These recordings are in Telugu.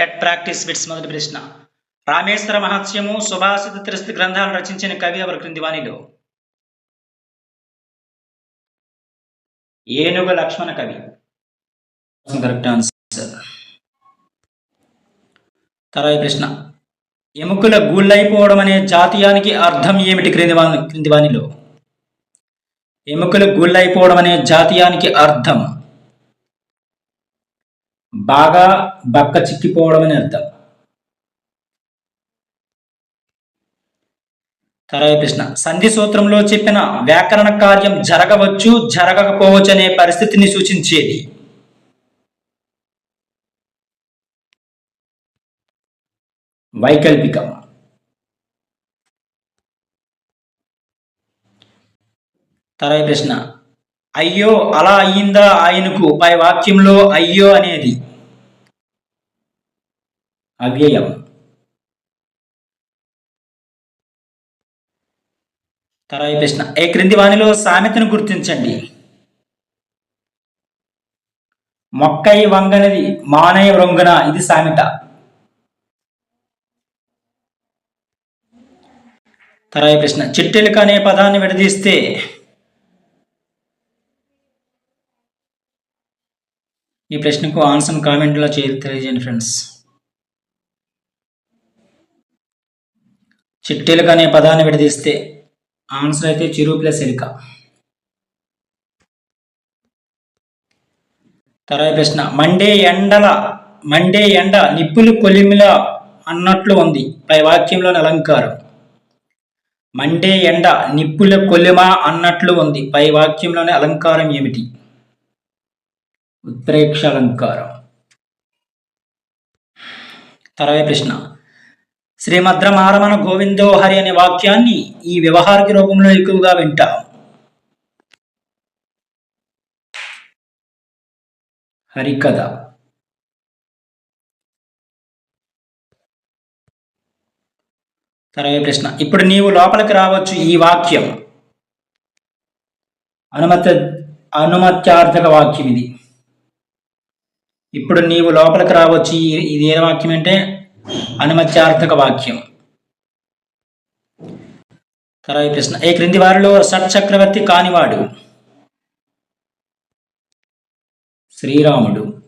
టెట్ ప్రాక్టీస్ బిట్స్ మొదటి ప్రశ్న. రామేశ్వర మహత్స్యము సుభాషిత త్రిస్తి గ్రంథాలను రచించిన కవి ఎవరు? క్రింది వాణిలో. ఏనుగు లక్ష్మణ కవి. కరెక్ట్ ఆన్సర్ తర్వాత ప్రశ్న. ఎముకల గూళ్ళైపోవడం అనే జాతీయానికి అర్థం ఏమిటి? క్రింది క్రింది వాణిలో. ఎముకలు గూళ్ళైపోవడం అనే జాతీయానికి అర్థం. బాగా బక్క చిక్కిపోవడం అని అర్థం. తర్వాత ప్రశ్న. సంధి సూత్రంలో చెప్పిన వ్యాకరణ కార్యం జరగవచ్చు జరగకపోవచ్చు అనే పరిస్థితిని సూచించేది. వైకల్పికం. తర్వాత ప్రశ్న. అయ్యో అలా అయ్యిందా ఆయనకు? పై వాక్యంలో అయ్యో అనేది. అవ్యయం. తర్వాత ప్రశ్న. ఏ క్రింది వాణిలో సామెతను గుర్తించండి. మొక్కై వంగనది మానయ వృంగన ఇది సామెత. తర్వాత ప్రశ్న. చిట్టెలుక అనే పదాన్ని విడదీస్తే ఈ ప్రశ్నకు ఆన్సర్ కామెంట్లో చేరి తెలియజేయండి ఫ్రెండ్స్. చిట్టెలిక అనే పదాన్ని విడదీస్తే ఆన్సర్ అయితే చిరు ప్లస్ ఎలిక. తర్వాత ప్రశ్న మండే ఎండల మండే ఎండ నిప్పులు కొలిమిల అన్నట్లు ఉంది. పై వాక్యంలోని అలంకారం. మండే ఎండ నిప్పుల కొలిమ అన్నట్లు ఉంది. పై వాక్యంలోని అలంకారం ఏమిటి? ఉత్ప్రేక్ష అలంకారం తర్వాత ప్రశ్న. శ్రీమద్రమారమణ గోవిందో హరి అనే వాక్యాన్ని ఈ వ్యవహారిక రూపంలో ఎక్కువగా వింటాం. హరికథ. తర్వాత ప్రశ్న. ఇప్పుడు నీవు లోపలికి రావచ్చు ఈ వాక్యం. అనుమత అనుమత్యార్థక వాక్యం ఇది. ఇప్పుడు నీవు లోపలికి రావచ్చు ఇది ఏ వాక్యం అంటే అనుమత్యార్థక వాక్యం. తర్వాత ప్రశ్న. ఏ క్రింది వారిలో షట్ చక్రవర్తి కానివాడు? శ్రీరాముడు.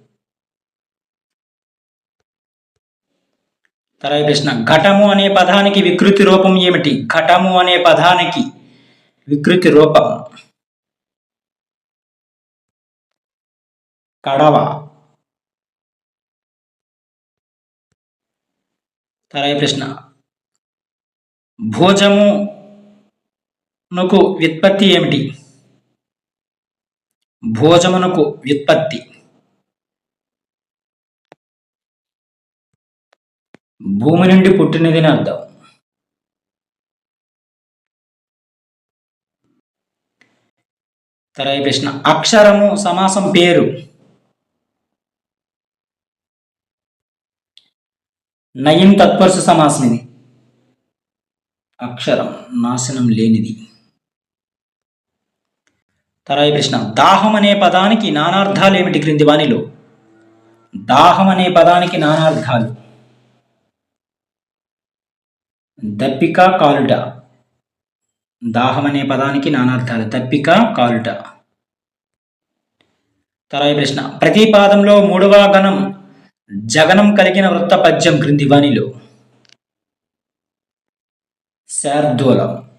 తర్వాత ప్రశ్న. ఘటము అనే పదానికి వికృతి రూపం ఏమిటి? ఘటము అనే పదానికి వికృతి రూపం. కడవ. తరాయి ప్రశ్న. భోజమునకు వ్యుత్పత్తి ఏమిటి? భోజమునకు వ్యుత్పత్తి. భూమి నుండి పుట్టినది అని అర్థం. తరాయి ప్రశ్న. అక్షరము సమాసం పేరు. నయం తత్పరుష సమాసం ఇది అక్షరం నాశనం లేనిది. తరాయి ప్రశ్న దాహం అనే పదానికి నానార్థాలు ఏమిటి క్రింది వాణిలో? దాహం అనే పదానికి నానార్థాలు. దప్పిక కాలుట. దాహం అనే పదానికి నానార్థాలు. దప్పిక కాలుట. తరాయి ప్రశ్న ప్రతి పాదంలో మూడవ గణం జగనం కలిగిన వృత్త పద్యం క్రింది వాణిలో. శార్దూలం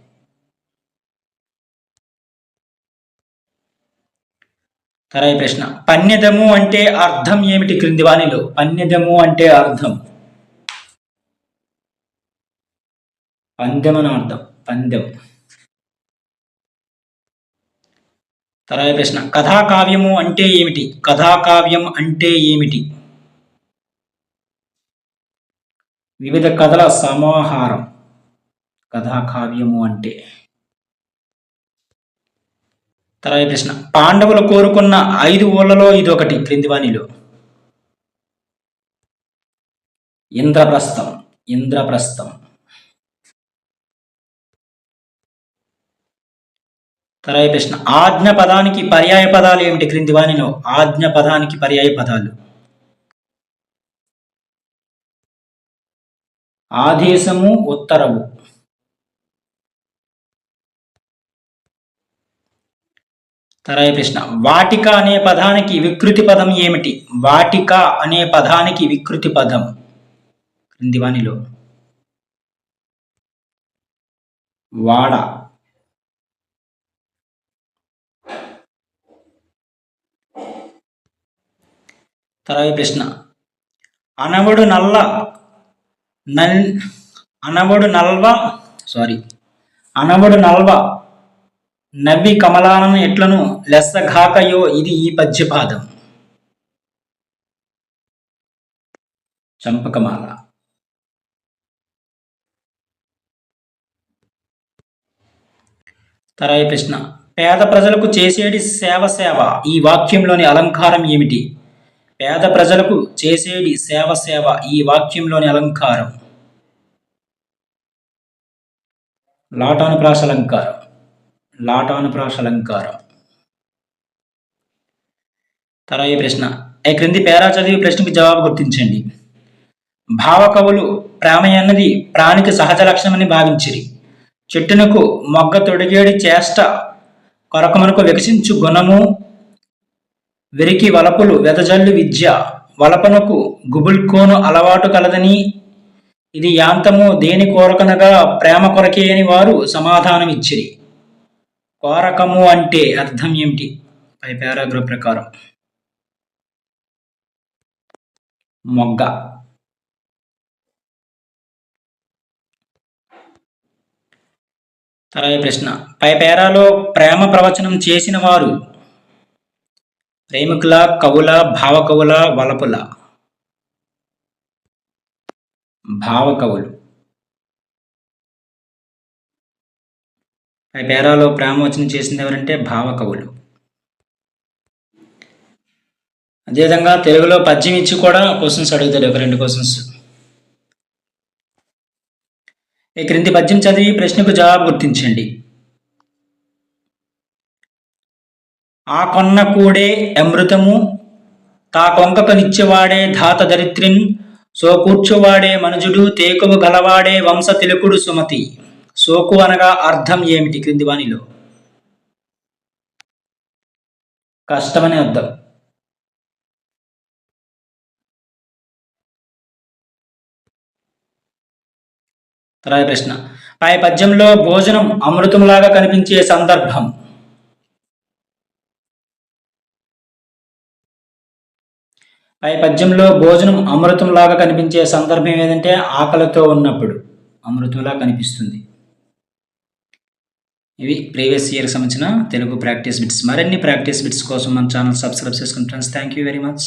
తర్వాత ప్రశ్న. పన్నెదము అంటే అర్థం ఏమిటి క్రింది వాణిలో? పన్నెదము అంటే అర్థం. పందెమన అర్థం. పందెం. తరాయి ప్రశ్న. కథాకావ్యము అంటే ఏమిటి? కథాకావ్యం అంటే ఏమిటి? వివిధ కథల సమాహారం. కథాకావ్యము అంటే. తర్వాత ప్రశ్న. పాండవులు కోరుకున్న ఐదు ఊళ్ళలో ఇదొకటి క్రింది వాణిలో ఇంద్రప్రస్థం ఇంద్రప్రస్థం. తర్వాత ప్రశ్న. ఆజ్ఞ పదానికి పర్యాయ పదాలు ఏమిటి? క్రింది వాణిలో ఆజ్ఞ పదానికి పర్యాయ పదాలు ఆదేశము ఉత్తరవు. తరాయి ప్రశ్న. వాటిక అనే పదానికి వికృతి పదం ఏమిటి? వాటిక అనే పదానికి వికృతి పదం. క్రిందివానిలో వాడ. తరాయి ప్రశ్న. అనవడు నల్ల నల్ అనవడు నల్వ సారీ అనవడు నల్వ నవ్వి కమలానను ఎట్లను లెస్సఘాకయో ఇది ఈ పద్యపాదం. చంపకమాల. తరాయి ప్రశ్న పేద ప్రజలకు చేసేటి సేవ సేవ ఈ వాక్యంలోని అలంకారం ఏమిటి? పేద ప్రజలకు చేసేడి సేవ సేవ ఈ వాక్యంలోని అలంకారం. లాటానుప్రాస అలంకారం. లాటానుప్రాస అలంకారం. తరాయి ప్రశ్న. ఈ క్రింది పేరా చదివి ప్రశ్నకు జవాబు గుర్తించండి. భావకవులు ప్రేమ అన్నది ప్రాణికి సహజ లక్షణమని భావించిరి. చెట్టునకు మొగ్గ తొడిగేడి చేష్ట కొరకమునకు వికసించు గుణము వెరికి వలపులు వెదజల్లు విద్య వలపనకు గుబుల్కోను అలవాటు కలదని. ఇది యాంతము దేని కోరకనగా ప్రేమ కొరకే అని వారు సమాధానమిచ్చిరి. కోరకము అంటే అర్థం ఏమిటి? పై పారాగ్రాఫ్ ప్రకారం. మొగ్గ. తర్వాత ప్రశ్న. పై పేరాలో ప్రేమ ప్రవచనం చేసిన వారు ప్రేమికుల కవుల భావకవుల వలపుల. భావకవులు. పై పేరాలో ప్రేమవచనం చేసింది ఎవరంటే భావకవులు. అదేవిధంగా తెలుగులో పద్యం ఇచ్చి కూడా క్వశ్చన్స్ అడుగుతాడు ఒక రెండు క్వశ్చన్స్ ఈ క్రింది పద్యం చదివి ప్రశ్నకు జవాబు గుర్తించండి. ఆ కొన్న కూడే అమృతము. తా కొంకక నిత్యవాడే ధాత దరిత్రిన్ సో కూర్చువాడే మనుజుడు తేకువు గలవాడే వంశ తిలకుడు సుమతి. సోకు అనగా అర్థం ఏమిటి క్రింది వాణిలో కష్టమనే అర్థం. తర్వాత ప్రశ్న. పై పద్యంలో భోజనం అమృతంలాగా కనిపించే సందర్భం. పద్యంలో భోజనం అమృతంలాగా కనిపించే సందర్భం ఏదంటే ఆకలితో ఉన్నప్పుడు. అమృతంలా కనిపిస్తుంది. ఇవి ప్రీవియస్ ఇయర్కి సంబంధించిన తెలుగు ప్రాక్టీస్ బిట్స్. మరిన్ని ప్రాక్టీస్ బిట్స్ కోసం మన ఛానల్ సబ్స్క్రైబ్ చేసుకుని friends thank you very much